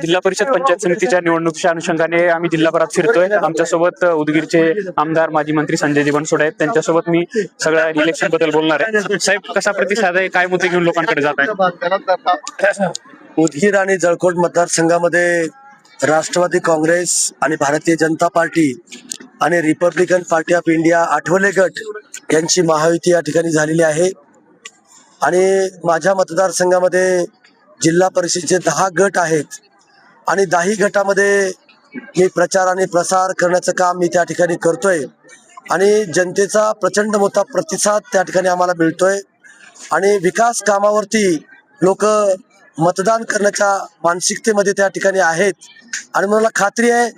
जिल्हा परिषद पंचायत समितीच्या निवडणुकीच्या अनुषंगाने आम्ही जिल्हाभरात फिरतोय. आमच्यासोबत उदगीरचे आमदार माजी मंत्री संजय बनसोडे आहेत. त्यांच्यासोबत मी सगळ्या इलेक्शनबद्दल बोलणार आहे. साहेब कसा प्रतिसाद आहे? काय मुद्दे घेऊन लोकांकडे जात आहे उदगीर आणि जळकोट मतदारसंघामध्ये राष्ट्रवादी काँग्रेस आणि भारतीय जनता पार्टी आणि Republican Party of India Athawale गट यांची महायुती या ठिकाणी झालेली आहे. आणि माझ्या मतदारसंघामध्ये जिल्हा परिषदेचे दहा गट आहेत. आणि दाही गटामध्ये मी प्रचार आणि प्रसार करण्याचं काम मी त्या ठिकाणी करतोय. आणि जनतेचा प्रचंड मोठा प्रतिसाद त्या ठिकाणी आम्हाला मिळतोय. आणि विकास कामावरती लोक मतदान करण्याच्या मानसिकतेमध्ये त्या ठिकाणी आहेत. आणि मला खात्री आहे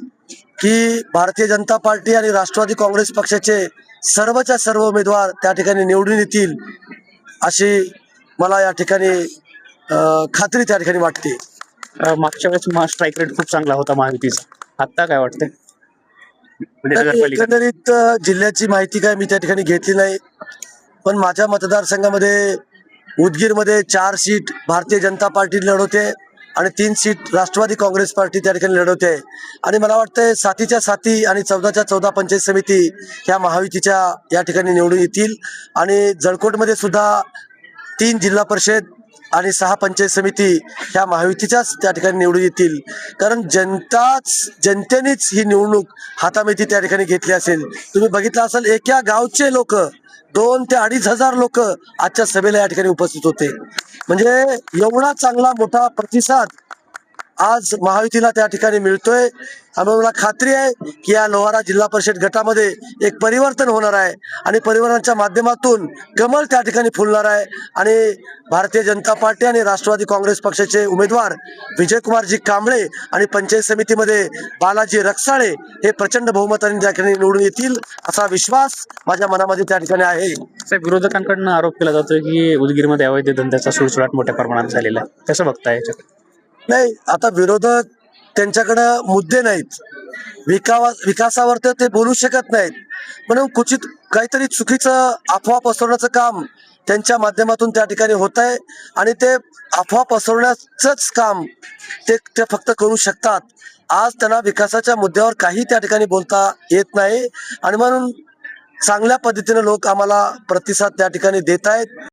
की भारतीय जनता पार्टी आणि राष्ट्रवादी काँग्रेस पक्षाचे सर्वच्या सर्व उमेदवार त्या ठिकाणी निवडून येतील अशी मला या ठिकाणी खात्री त्या ठिकाणी वाटते. मागच्या वेळेस स्ट्राईक रेट खूप चांगला होता महायुतीचा. आता काय वाटतंय? म्हणजे एकंदरीत जिल्ह्याची माहिती काय मी त्या ठिकाणी घेतली नाही. पण माझ्या मतदारसंघामध्ये उदगीरमध्ये चार सीट भारतीय जनता पार्टी लढवते आणि तीन सीट राष्ट्रवादी काँग्रेस पार्टी त्या ठिकाणी लढवते. आणि मला वाटतंय सातीच्या साती आणि चौदाच्या चौदा पंचायत समिती ह्या महायुतीच्या या ठिकाणी निवडून येतील. आणि जळकोटमध्ये सुद्धा तीन जिल्हा परिषद आणि सहा पंचायत समिती ह्या महायुतीच्याच त्या ठिकाणी निवडून येतील. कारण जनताच जनतेनेच ही निवडणूक हातामेती त्या ठिकाणी घेतली असेल. तुम्ही बघितलं असेल एका गावचे लोक दोन ते अडीच हजार लोक आजच्या सभेला या ठिकाणी उपस्थित होते. म्हणजे एवढा चांगला मोठा प्रतिसाद आज महायुतीला त्या ठिकाणी मिळतोय. आणि मला खात्री आहे की या लोहारा जिल्हा परिषद गटामध्ये एक परिवर्तन होणार आहे आणि परिवर्तनाच्या माध्यमातून कमल त्या ठिकाणी फुलणार आहे. आणि भारतीय जनता पार्टी आणि राष्ट्रवादी काँग्रेस पक्षाचे उमेदवार विजयकुमारजी कांबळे आणि पंचायत समितीमध्ये बालाजी रक्साळे हे प्रचंड बहुमताने त्या ठिकाणी निवडून येतील असा विश्वास माझ्या मनामध्ये त्या ठिकाणी आहे. साहेब विरोधकांकडून आरोप केला जातोय की उदगीरमध्ये अवैध धंद्याचा सुळसुळाट मोठ्या प्रमाणात झालेला आहे. कसं बघताय याच्यात नाही आता विरोधक त्यांच्याकडं मुद्दे नाहीत. विकावा विकासावर तर ते बोलू शकत नाहीत. म्हणून क्वचित काहीतरी चुकीचं अफवा पसरवण्याचं काम त्यांच्या माध्यमातून त्या ठिकाणी होत आहे आणि ते अफवा पसरवण्याचंच काम ते ते फक्त करू शकतात. आज त्यांना विकासाच्या मुद्द्यावर काही त्या ठिकाणी बोलता येत नाही. आणि म्हणून चांगल्या पद्धतीने लोक आम्हाला प्रतिसाद त्या ठिकाणी देत आहेत.